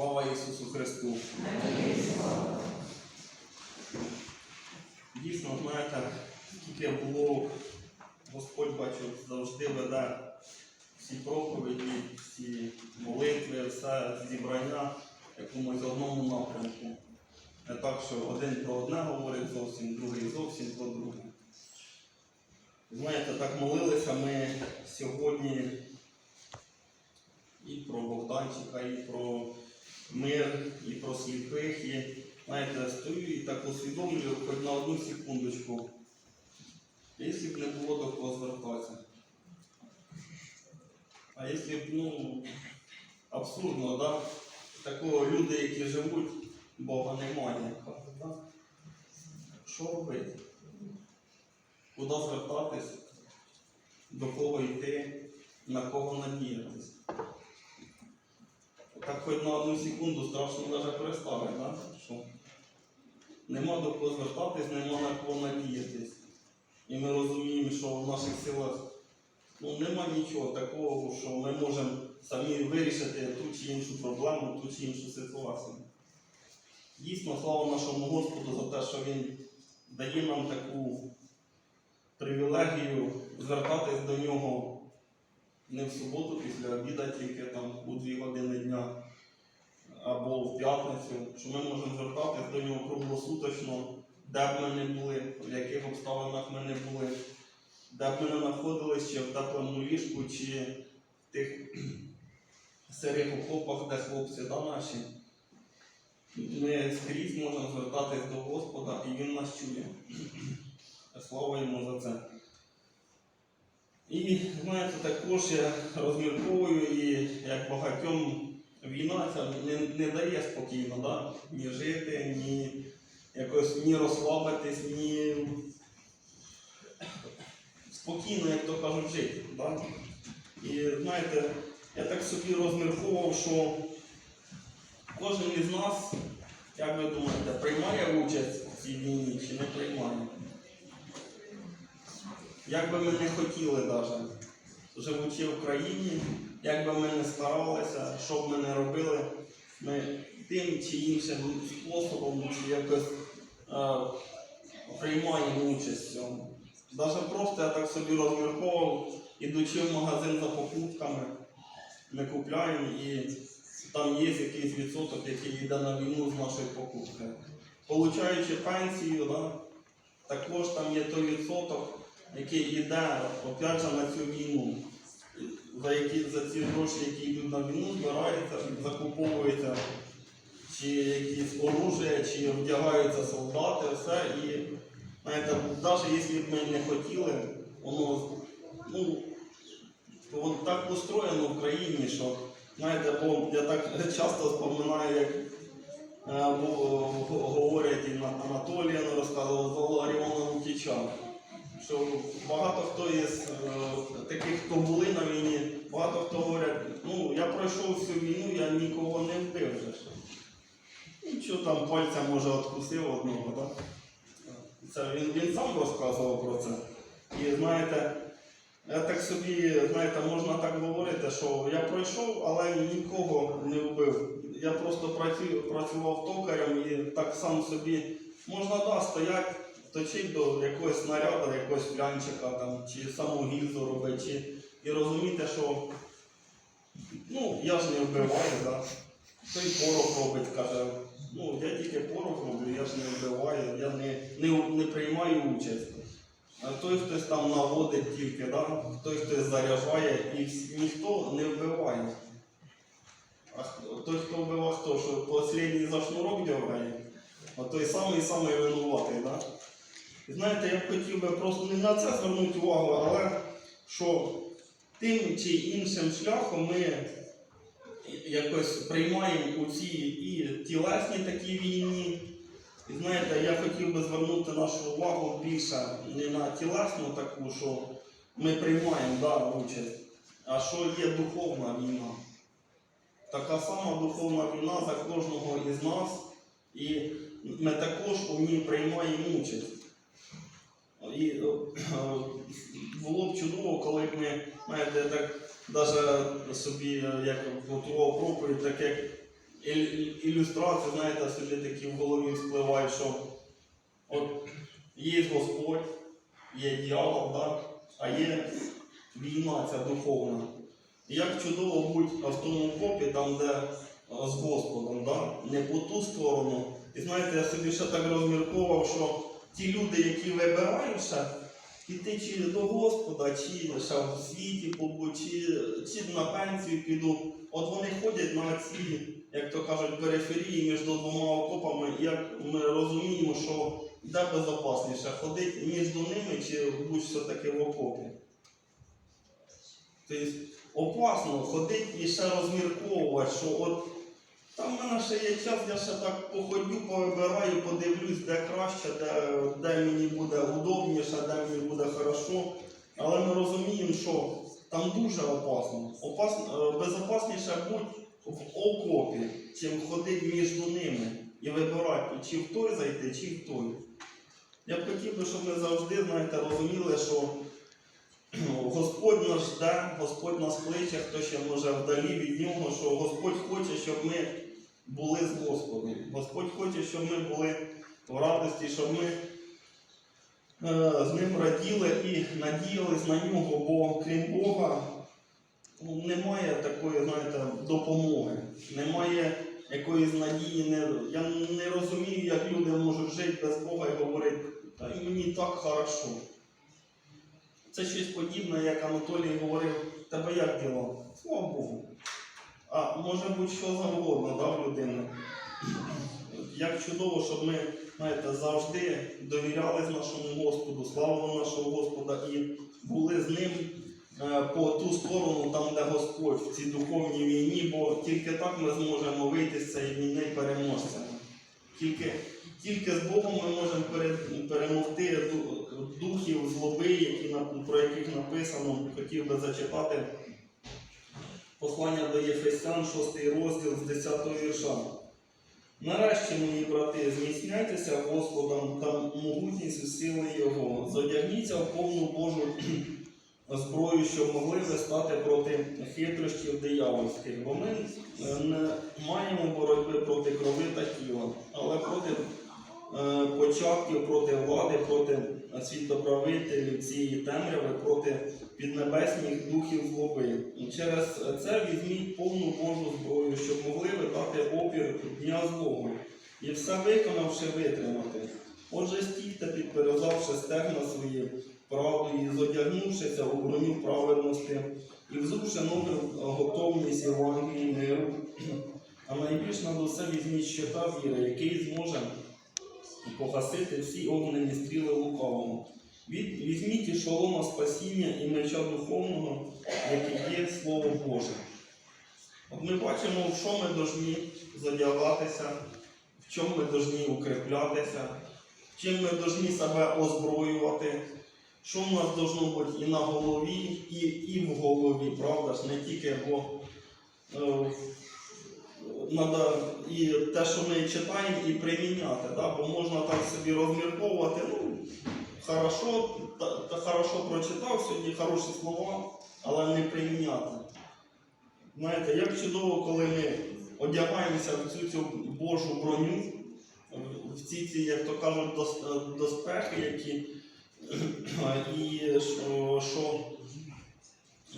Слава Ісусу Христу! Дійсно, знаєте, скільки було, Господь бачив, завжди веде всі проповіді, всі молитви, все зібрання в якомусь одному напрямку. Не так, що один про одне говорить зовсім, другий зовсім про друге. Знаєте, так молилися ми сьогодні і про Богданчика, і про мир, і про сліпих. І, знаєте, стою і так усвідомлюю хоч на одну секундочку. Якщо б не було до кого звертатися. А якщо б, ну, абсурдно, да? такого люди, які живуть, Бога немає. Да? Що робити? Куди звертатись? До кого йти, на кого надіятись? Так хоч на одну секунду страшно навіть представити, да? що нема до кого звертатись, нема на кого надіятись. І ми розуміємо, що в наших силах ну, нема нічого такого, що ми можемо самі вирішити ту чи іншу проблему, ту чи іншу ситуацію. Дійсно, слава нашому Господу за те, що Він дає нам таку привілегію звертатись до нього не в суботу після обіда, тільки там у 2 години дня або в п'ятницю, що ми можемо звертатись до нього круглосуточно, де б ми не були, в яких обставинах ми не були, де б ми не знаходились, чи в теплому ліжку, чи в тих сирих окопах, де хлопці да, наші. Ми скрізь можемо звертатись до Господа і Він нас чує. Слава йому за це. І знаєте, також я розмірковую, і як багатьом війна ця не, не дає спокійно, да? ні жити, ні якось ні розслабитись, ні спокійно, як то кажуть, жити. Да? І знаєте, я так собі розмірковував, що кожен із нас, як ви думаєте, приймає участь в цій війні чи не приймає? Як би ми не хотіли навіть, живучи в країні, як би ми не старалися, що б ми не робили, ми тим чи іншим способом чи якось е, приймаємо участь. Навіть просто я так собі розмірковував, ідучи в магазин за покупками, ми купляємо і там є якийсь відсоток, який йде на війну з нашої покупки. Получаючи пенсію, да, також там є той відсоток, який йде опять на цю війну. За, які, за ці гроші, які йдуть на війну, збираються, закуповуються чи якісь оружия, чи вдягаються солдати, все. І знаєте, навіть якщо б ми не хотіли, воно ну, воно так устроєно в країні, що знаєте, бо я так часто споминаю, як е, говорять і на Анатолія розказував Ларіона Лукіча що багато хто із е, таких, хто були на війні, багато хто говорять, ну я пройшов всю війну, я нікого не вбив вже. ж». Нічого там пальця може откусив одного, так? Це він, він сам розказував про це. І знаєте, я так собі, знаєте, можна так говорити, що я пройшов, але нікого не вбив. Я просто працював токарем і так сам собі можна да, стояти точить до якогось снаряду, якогось флянчика там, чи саму гільзу робити, чи... і розуміти, що ну, я ж не вбиваю, да. той порох робить, каже, ну я тільки порох роблю, я ж не вбиваю, я не, не, не приймаю участь. А той хтось там наводить тільки, да? той хтось заряджає і ніхто не вбиває. А той, хто вбивав, хто, що останній за шнурок дергає, а той самий самий винуватий. Да? І знаєте, я б хотів би просто не на це звернути увагу, але що тим чи іншим шляхом ми якось приймаємо у цій і тілесній такій війні. І знаєте, я хотів би звернути нашу увагу більше не на тілесну таку, що ми приймаємо да, участь, а що є духовна війна. Така сама духовна війна за кожного із нас, і ми також у ній приймаємо участь. І е, було б чудово, коли б ми, знаєте, так навіть собі, е, як готував проповідь, так як ілюстрації, знаєте, собі такі в голові спливають, що от є Господь, є дьявол, да? а є війна ця духовна. Як чудово бути в тому копі, там, де е, з Господом, да? не по ту сторону. І знаєте, я собі ще так розмірковував, що ті люди, які вибирають ще піти чи до Господа, чи ще в світі побудь, чи, чи на пенсію піду, от вони ходять на ці, як то кажуть, периферії між двома окопами, як ми розуміємо, що де безпечніше ходити між ними чи будь все-таки в окопі. Тобто опасно ходити і ще розмірковувати, що от там в мене ще є час, я ще так походю, повибираю, подивлюсь, де краще, де, де мені буде удобніше, де мені буде хорошо. Але ми розуміємо, що там дуже опасно. Опасно, е, безопасніше бути в окопі, чим ходити між ними і вибирати, чи в той зайти, чи в той. Я б хотів би, щоб ми завжди, знаєте, розуміли, що Господь нас жде, Господь нас кличе, хто ще може вдалі від нього, що Господь хоче, щоб ми були з Господом. Господь хоче, щоб ми були в радості, щоб ми е, з ним раділи і надіялись на нього, бо крім Бога ну, немає такої, знаєте, допомоги, немає якоїсь надії. Я не розумію, як люди можуть жити без Бога і говорити, та мені так хорошо. Це щось подібне, як Анатолій говорив, тебе як діло? Слава Богу. А може бути що завгодно, да, в людини. Як чудово, щоб ми знаєте, завжди довірялись нашому Господу, славили нашого Господа і були з ним е, по ту сторону, там, де Господь, в цій духовній війні, бо тільки так ми зможемо вийти з цієї війни переможцями. Тільки, тільки з Богом ми можемо перемогти духів злоби, які, про яких написано, хотів би зачитати послання до Єфесян, 6 розділ з 10 вірша. Нарешті, мої брати, зміцняйтеся Господом та могутністю сили Його, зодягніться в повну Божу зброю, щоб могли ви стати проти хитрощів диявольських. Бо ми е, не маємо боротьби проти крови та тіла, але проти е, початків, проти влади, проти світоправителів цієї темряви, проти піднебесних духів злоби. І через це візьміть повну Божу зброю, щоб могли ви дати опір дня злого, і все виконавши витримати. Отже, стійте, підперезавши стегна свої правдою і зодягнувшися у броню праведності, і взувши ноги готовність Євангелії миру. А найбільш над усе візьміть щита віри, який зможе погасити всі огнені стріли лукавого. Візьміть і шолома спасіння і меча духовного, який є Слово Боже. От ми бачимо, в що ми повинні задягатися, в чому ми повинні укріплятися, чим ми повинні себе озброювати, що в нас должно бути і на голові, і, і в голові, правда ж, не тільки, бо е, надо і те, що ми читаємо, і приміняти, да? бо можна так собі розмірковувати, ну, хорошо, та, та хорошо прочитав сьогодні хороші слова, але не приміняти. Знаєте, як чудово, коли ми одягаємося в цю, цю Божу броню, в ці, ці як то кажуть, дос- доспехи, які і що, що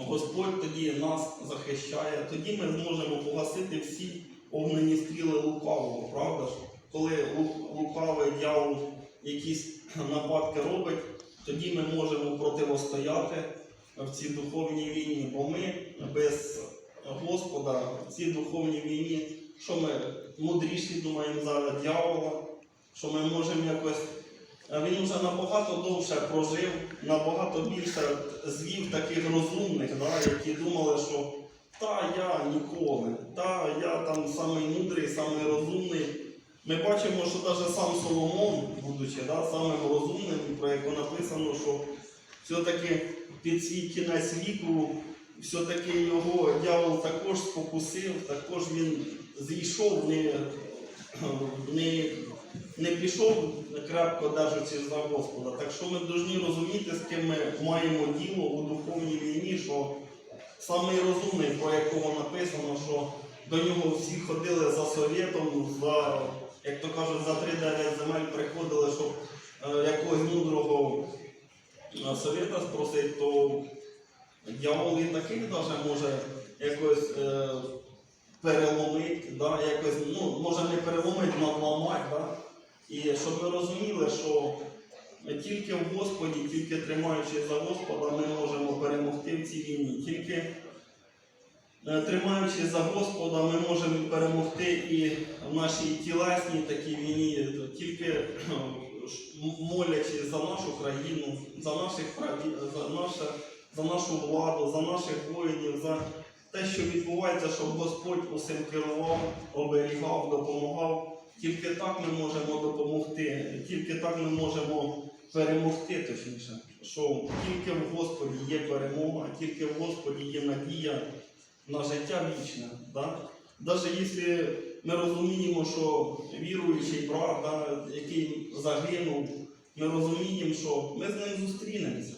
Господь тоді нас захищає, тоді ми зможемо погасити всі огнені стріли лукавого, правда ж? Коли лукавий дьявол якісь нападки робить, тоді ми можемо противостояти в цій духовній війні, бо ми без Господа в цій духовній війні, що ми мудріші думаємо за дьявола, що ми можемо якось. Він вже набагато довше прожив, набагато більше звів таких розумних, да, які думали, що та я ніколи, та я там самий мудрий, самий розумний. Ми бачимо, що навіть сам Соломон, будучи да, самим розумним, про якого написано, що все-таки під свій кінець віку, все-таки його дьявол також спокусив, також він зійшов, не, не, не пішов крепко держачись за Господа. Так що ми повинні розуміти, з ким ми маємо діло у духовній війні, що самий розумний, про якого написано, що до нього всі ходили за совєтом, за, як то кажуть, за 3-9 земель приходили, щоб е, якогось мудрого е, совєта спросити, то дьявол і таких навіть може якось е, переломити, да, якось, ну, може не переломити, надламати. Да? І щоб ви розуміли, що тільки в Господі, тільки тримаючись за Господа, ми можемо перемогти в цій війні. Тільки е, тримаючись за Господа, ми можемо перемогти і в нашій тілесній такій війні, тільки е, м- молячись за нашу країну, за наших за, наше, за нашу владу, за наших воїнів, за те, що відбувається, щоб Господь усім керував, оберігав, допомагав. Тільки так ми можемо допомогти, тільки так ми можемо перемогти, точніше, що тільки в Господі є перемога, тільки в Господі є надія на життя вічне. Навіть якщо ми розуміємо, що віруючий брат, да, який загинув, ми розуміємо, що ми з ним зустрінемося.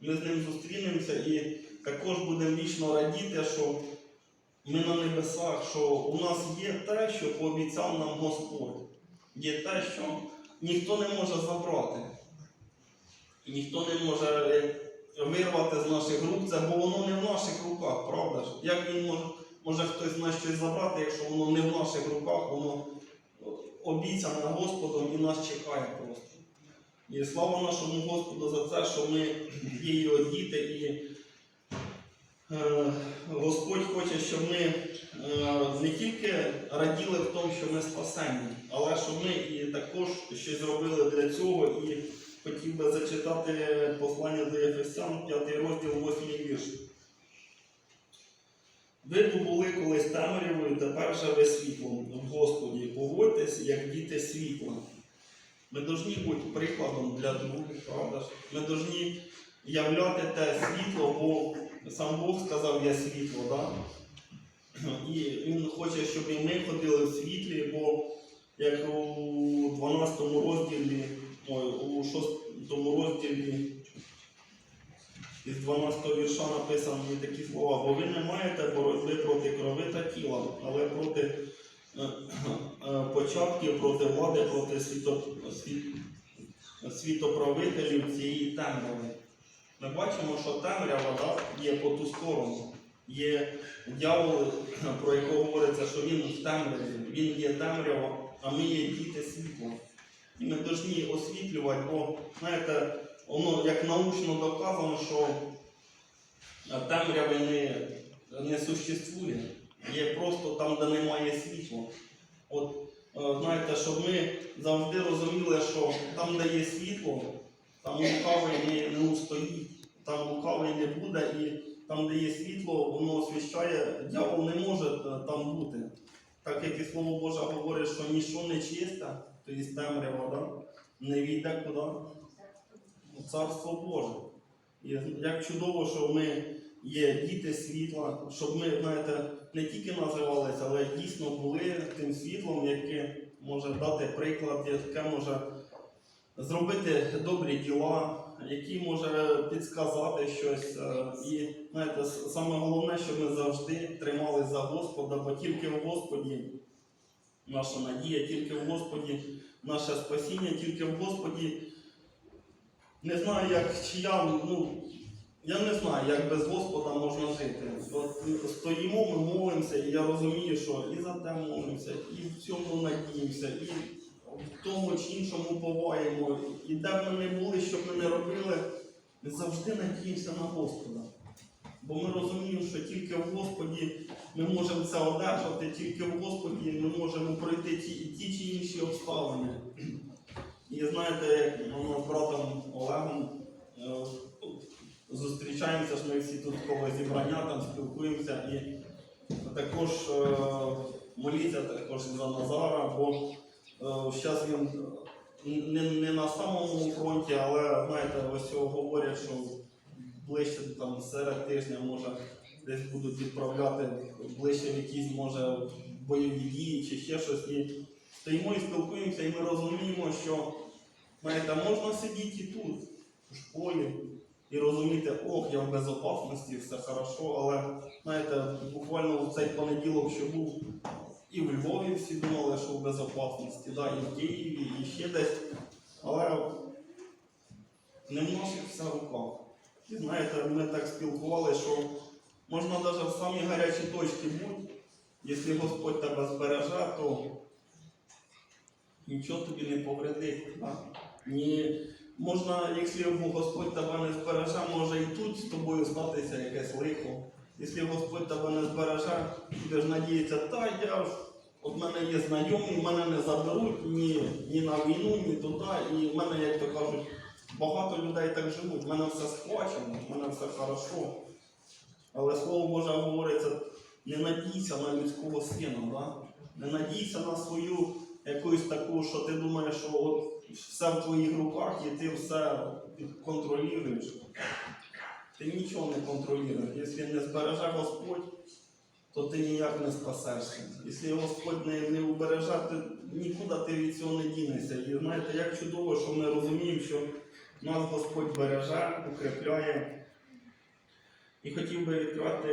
Ми з ним зустрінемося і також будемо вічно радіти, що ми на небесах, що у нас є те, що пообіцяв нам Господь. Є те, що ніхто не може забрати. Ніхто не може вирвати з наших рук це, бо воно не в наших руках, правда ж? Як він може, може хтось з нас щось забрати, якщо воно не в наших руках, воно обіцяне Господом і нас чекає просто. І слава нашому Господу за це, що ми є його діти, і е, Господь хоче, щоб ми е, не тільки раділи в тому, що ми спасені, але щоб ми і також щось зробили для цього. І хотів би зачитати послання до Ефесян, 5 розділ, 8 вірш. Ви були колись темрявою, тепер же ви світлом Господі. Поводьтесь, як діти світла. Ми повинні бути прикладом для других, правда? Ми повинні являти те світло, бо сам Бог сказав, я світло, да? І Він хоче, щоб і ми ходили в світлі, бо як у 12 розділі, у 6 розділі із 12 вірша написані такі слова, бо ви не маєте боротьби проти крови та тіла, але проти е, е, початків, проти влади, проти світо, світ, світоправителів цієї темряви. Ми бачимо, що темрява да, є по ту сторону. Є дьявол, про якого говориться, що він в темряві, він є темрява, а ми є діти світла. Ми повинні освітлювати, бо, знаєте, воно як научно доказано, що е, темряви не, не существує. Є просто там, де немає світла. От, е, знаєте, щоб ми завжди розуміли, що там, де є світло, там лукавий не, устоїть, там лукавий не буде, і там, де є світло, воно освіщає, дьявол не може е, там бути. Так як і Слово Боже говорить, що ніщо не чисте, темрява, да? не війде куди? Царство Боже. І як чудово, що ми є діти світла, щоб ми, знаєте, не тільки називалися, але дійсно були тим світлом, яке може дати приклад, яке може зробити добрі діла, який може підсказати щось. е, І знаєте, саме головне, щоб ми завжди трималися за Господа, бо тільки в Господі наша надія, тільки в Господі наше спасіння, тільки в Господі. Не знаю, як чи я, ну, я не знаю, як без Господа можна жити. От стоїмо, ми молимося, і я розумію, що і за те молимося, і в цьому надіємося, і в тому чи іншому поваємо. І де б ми не були, що б ми не робили, ми завжди надіємося на Господа. Бо ми розуміємо, що тільки в Господі ми можемо це одержати, тільки в Господі ми можемо пройти ті, ті чи інші обставини. І знаєте, як ми з братом Олегом е, зустрічаємося ж ми всі тут коло зібрання, там спілкуємося і також е, моліться також за Назара, бо зараз він не, не на самому фронті, але знаєте, ось говорять, що ближче там серед тижня може десь будуть відправляти ближче в якісь може бойові дії чи ще щось. І стоїмо і спілкуємося, і ми розуміємо, що знаєте, можна сидіти і тут, у школі, і розуміти, ох, я в безопасності, все хорошо, але знаєте, буквально в цей понеділок, що був і в Львові всі думали, що в безопасності, да, і в Києві, і ще десь. Але не в наших все в руках. І знаєте, ми так спілкувалися, що можна навіть в самій гарячій точці бути, якщо Господь тебе збереже, то нічого тобі не повредить. Да? Ні, можна, якщо Господь тебе не збереже, може і тут з тобою статися якесь лихо. Якщо Господь тебе не збереже, будеш надіятися, та я от мене є знайомі, мене не заберуть ні, ні на війну, ні туди. І в мене, як то кажуть, багато людей так живуть. В мене все схвачено, в мене все хорошо. Але Слово Боже говориться, не надійся на людського сина, да? не надійся на свою якусь таку, що ти думаєш, що от все в твоїх руках і ти все контролюєш. Ти нічого не контролюєш. Якщо не збереже Господь, то ти ніяк не спасешся. Якщо Господь не, не убереже, ти нікуди ти від цього не дінешся. І знаєте, як чудово, що ми розуміємо, що нас Господь береже, укріпляє. І хотів би відкривати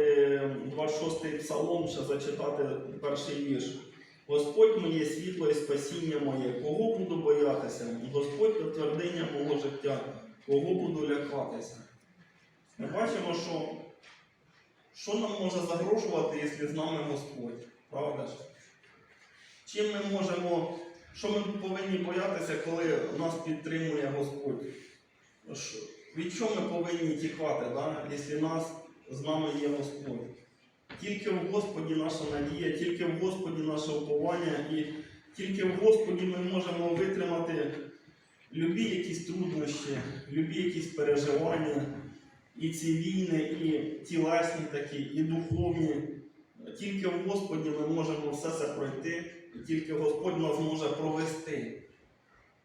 26-й псалом, ще зачитати перший вірш. Господь моє світло і спасіння моє, кого буду боятися? Господь твердиня мого життя, кого буду лякатися? Ми бачимо, що, що нам може загрожувати, якщо з нами Господь, правда ж? Чим ми можемо, що ми повинні боятися, коли нас підтримує Господь? Що- Від чого ми повинні тікати, да? якщо нас з нами є Господь? Тільки в Господі наша надія, тільки в Господі наше уповання, і тільки в Господі ми можемо витримати любі якісь труднощі, любі якісь переживання, і ці війни, і тілесні такі, і духовні. Тільки в Господі ми можемо все це пройти, і тільки Господь нас може провести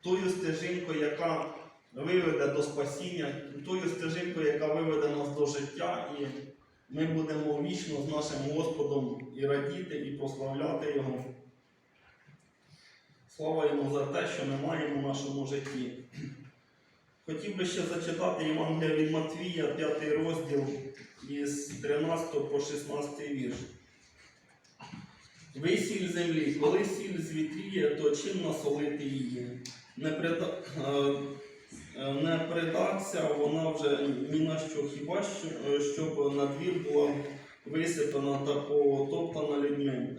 тою стежинкою, яка виведе до спасіння, тою стежинкою, яка виведе нас до життя, і ми будемо вічно з нашим Господом і радіти, і прославляти Його. Слава йому за те, що ми маємо в нашому житті. Хотів би ще зачитати Євангелія від Матвія, 5 розділ із 13 по 16 вірш. Ви сіль землі, коли сіль звітріє, то чим насолити її? Не, прида... е, не придаться вона вже ні на що, хіба що, е, щоб на двір була висипана та потоптана людьми.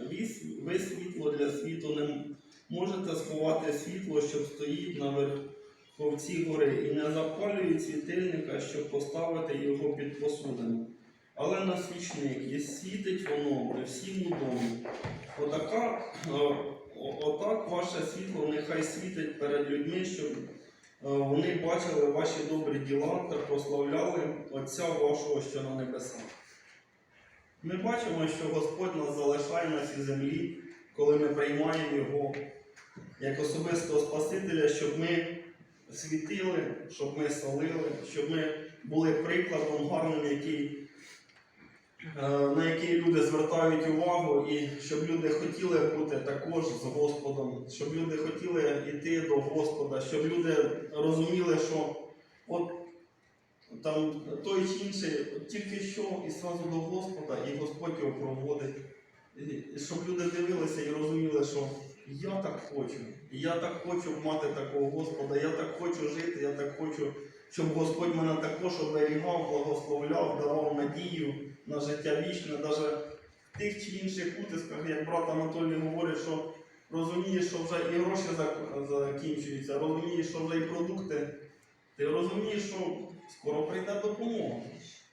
Ви, світло для світу не можете сховати світло, що стоїть на верховці гори, і не запалюють світильника, щоб поставити його під посудину. Але на свічник і світить воно при всім дому. Отака, е, отак ваше світло нехай світить перед людьми, щоб вони бачили ваші добрі діла та прославляли Отця вашого, що на небесах. Ми бачимо, що Господь нас залишає на цій землі, коли ми приймаємо Його як особистого Спасителя, щоб ми світили, щоб ми солили, щоб ми були прикладом гарним, який Е, на які люди звертають увагу, і щоб люди хотіли бути також з Господом, щоб люди хотіли йти до Господа, щоб люди розуміли, що от там той чи інший тільки що і зразу до Господа, і Господь його проводить. І щоб люди дивилися і розуміли, що я так хочу, я так хочу мати такого Господа, я так хочу жити, я так хочу, щоб Господь мене також оберігав, благословляв, давав надію на життя вічне, навіть в тих чи інших утисках, як брат Анатолій говорить, що розумієш, що вже і гроші закінчуються, розумієш, що вже і продукти. Ти розумієш, що скоро прийде допомога.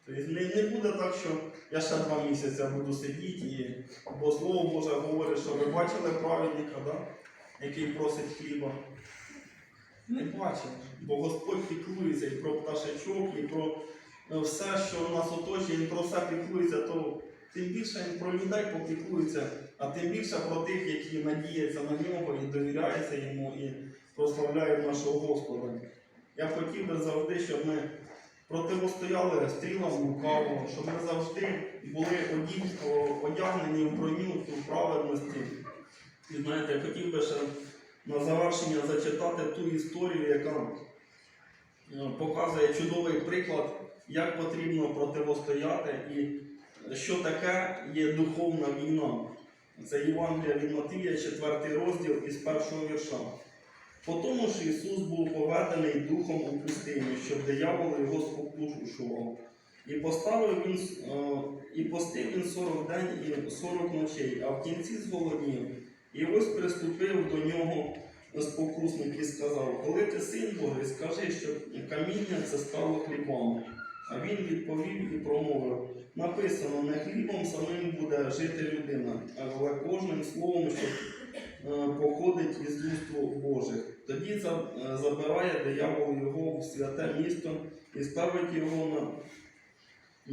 Тобто не, буде так, що я ще два місяці буду сидіти, і, бо Слово Боже говорить, що ви бачили праведника, да? який просить хліба. Не бачив, бо Господь піклується і про пташечок, і про все, що нас оточує, Він про все піклується, то тим більше він про людей попіклується, а тим більше про тих, які надіються на нього і довіряються йому і прославляють нашого Господа. Я хотів би завжди, щоб ми противостояли стрілам лукавого, щоб ми завжди були одягнені в броню ту праведності. І знаєте, я хотів би ще на завершення зачитати ту історію, яка е, показує чудовий приклад, як потрібно противостояти і що таке є духовна війна. Це Євангелія від Матвія, 4 розділ із першого вірша. По тому ж Ісус був поведений духом у пустиню, щоб диявол його спокушував. І поставив він е, і постив він 40 день і 40 ночей, а в кінці зголоднів. І ось приступив до нього спокусник і сказав: Коли ти син Божий, скажи, що каміння це стало хлібом. А він відповів і промовив: написано, не хлібом самим буде жити людина, але кожним словом, що е, походить із уст Божих. Тоді е, забирає диявол його в святе місто і ставить його на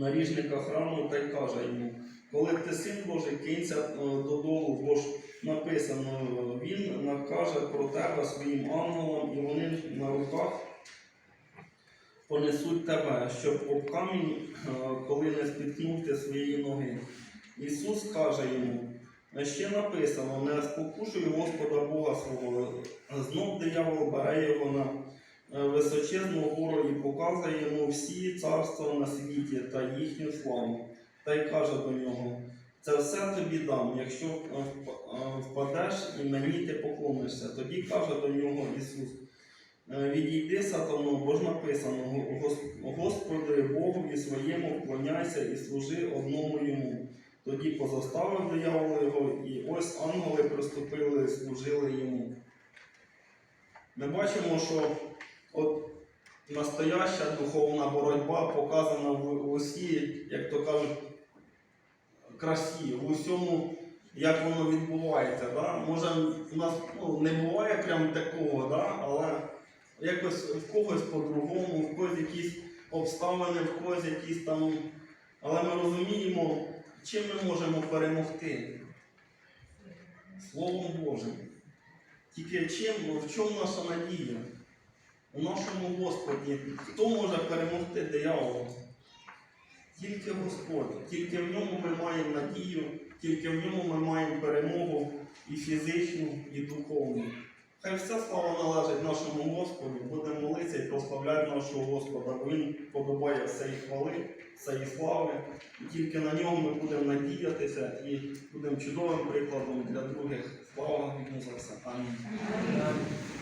наріжника храму та й каже йому, коли ти син Божий, кинься е, додолу, бо ж написано, він накаже про тебе своїм ангелам, і вони на руках понесуть тебе, щоб об камінь, е, коли не спіткнув ти своєї ноги. Ісус каже йому, ще написано, не спокушуй Господа Бога свого. Знов диявол бере його на е, височезну гору і показує йому всі царства на світі та їхню славу. Та й каже до нього: це все тобі дам, якщо е, впадеш і мені ти поклонишся. Тоді каже до нього Ісус. «Е, Відійди, сатано, бо ж написано, «Гос- Господи Богові своєму вклоняйся і служи одному йому. Тоді позаставив диявол його, і ось ангели приступили, служили йому. Ми бачимо, що от настояща духовна боротьба показана в, в усій, як то кажуть, красі, в усьому, як воно відбувається. Да? Може, у нас ну, не буває прям такого, да? але якось в когось по-другому, в когось якісь обставини, в когось якісь там. Але ми розуміємо, чим ми можемо перемогти. Словом Божим. Тільки чим, ну, в чому наша надія? У нашому Господі. Хто може перемогти диявола? Тільки Господь. Тільки в ньому ми маємо надію, тільки в ньому ми маємо перемогу і фізичну, і духовну. Хай вся слава належить нашому Господу, будемо молитися і прославляти нашого Господа, бо Він подобає все хвали, все слави. І тільки на нього ми будемо надіятися і будемо чудовим прикладом для других. Слава йому за все. Амінь.